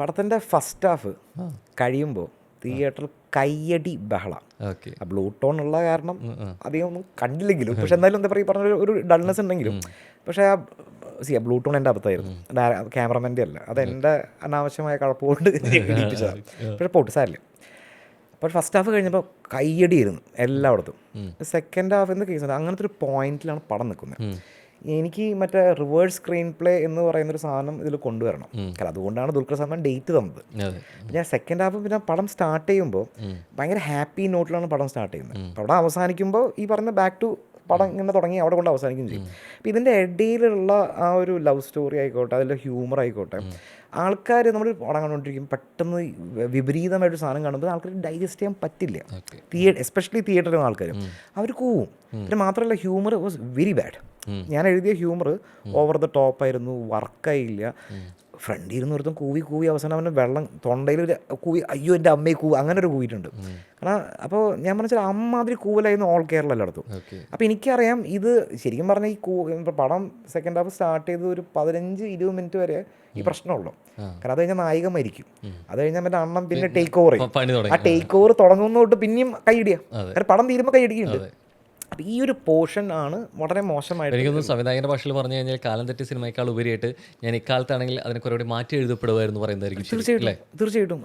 പടത്തിന്റെ first half കഴിയുമ്പോൾ തിയേറ്ററിൽ കയ്യടി ബഹള. ബ്ലൂ ടോൺ ഉള്ള കാരണം അധികം ഒന്നും കണ്ടില്ലെങ്കിലും പക്ഷെ എന്തായാലും എന്താ പറയുക പറഞ്ഞ ഒരു- ഡൾനെസ് ഉണ്ടെങ്കിലും. പക്ഷെ ആ സി ബ്ലൂ ടോൺ എന്റെ അബദ്ധമായിരുന്നു ക്യാമറമാന്റെ അല്ല. അത് എന്റെ അനാവശ്യമായ കഴപ്പുകൊണ്ട് ഇടിപ്പിച്ചതാണ് പക്ഷെ പോട്ട് സാരില്ല. അപ്പോൾ ഫസ്റ്റ് ഹാഫ് കഴിഞ്ഞപ്പോൾ കയ്യടിയായിരുന്നു എല്ലായിടത്തും. സെക്കൻഡ് ഹാഫ് എന്ന് കേസ് അങ്ങനത്തെ ഒരു പോയിന്റിലാണ് പടം നിൽക്കുന്നത്. എനിക്ക് മറ്റേ റിവേഴ്സ് സ്ക്രീൻ പ്ലേ എന്ന് പറയുന്ന ഒരു സാധനം ഇതിൽ കൊണ്ടുവരണം. കാരണം അതുകൊണ്ടാണ് ദുൽഖർ സൽമാൻ ഡേറ്റ് തന്നത് ഞാൻ സെക്കൻഡ് ഹാഫ് പിന്നെ പടം സ്റ്റാർട്ട് ചെയ്യുമ്പോൾ ഭയങ്കര ഹാപ്പി നോട്ടിലാണ് പടം സ്റ്റാർട്ട് ചെയ്യുന്നത്. പടം അവസാനിക്കുമ്പോൾ ഈ പറഞ്ഞ ബാക്ക് ടു പടം ഇങ്ങനെ തുടങ്ങി അവിടെ കൊണ്ട് അവസാനിക്കുകയും ചെയ്യും. അപ്പോൾ ഇതിന്റെ ഇടയിലുള്ള ആ ഒരു ലവ് സ്റ്റോറി ആയിക്കോട്ടെ അതിലെ ഹ്യൂമർ ആയിക്കോട്ടെ ആൾക്കാർ നമ്മൾ പടം കണ്ടുകൊണ്ടിരിക്കും പെട്ടെന്ന് വിപരീതമായിട്ട് സാധനം കാണുമ്പോൾ ആൾക്കാർ ഡൈജസ്റ്റ് ചെയ്യാൻ പറ്റില്ല. തിയേറ്റർ തിയേ എസ്പെഷ്യലി തിയേറ്ററിലെ ആൾക്കാർ അവർ കൂവും. പിന്നെ മാത്രമല്ല ഹ്യൂമർ വാസ് വെരി ബാഡ് ഞാൻ എഴുതിയ ഹ്യൂമർ ഓവർ ദ ടോപ്പ് ആയിരുന്നു വർക്കായില്ല ഫ്രണ്ടിൽ ഇരുന്ന് ഒരുത്തും കൂവി കൂവി അവസാനം അവന് വെള്ളം തൊണ്ടയിൽ ഒരു കൂവി അയ്യോ എന്റെ അമ്മയെ കൂവ് അങ്ങനെ ഒരു കൂവിയിട്ടുണ്ട് കാരണം അപ്പോൾ ഞാൻ പറഞ്ഞാൽ അമ്മാതിരി കൂവലായിരുന്നു ഓൾ കേരള എല്ലായിടത്തും. അപ്പോൾ എനിക്കറിയാം ഇത് ശരിക്കും പറഞ്ഞാൽ ഈ കൂ ഇപ്പൊ പടം സെക്കൻഡ് ഹാഫ് സ്റ്റാർട്ട് ചെയ്ത് ഒരു പതിനഞ്ച് ഇരുപത് മിനിറ്റ് വരെ ഈ പ്രശ്നമുള്ളൂ. കാരണം അത് കഴിഞ്ഞാൽ നായിക മരിക്കും. അത് കഴിഞ്ഞാൽ മറ്റേ അണ്ണം പിന്നെ ടേക്ക് ഓവർ ആ ടേക്ക് ഓവർ തുടങ്ങുന്ന തൊട്ട് പിന്നെയും കൈയിടിയാ. കാരണം പടം തീരുമ്പോൾ കൈയിടിക്കുന്നുണ്ട് അപ്പം ഈ ഒരു പോർഷൻ ആണ് വളരെ മോശമായിട്ട് എനിക്കൊന്ന് സംവിധായകന്റെ ഭാഷയിൽ പറഞ്ഞു കഴിഞ്ഞാൽ കാലം തെറ്റി സിനിമയേക്കാൾ ഉപരിയായിട്ട് ഞാൻ ഇക്കാലത്താണെങ്കിൽ അതിനെ കുറേ കൂടി മാറ്റി എഴുതപ്പെടുമായിരുന്നു പറയുന്നതായിരിക്കും. തീർച്ചയായിട്ടും തീർച്ചയായിട്ടും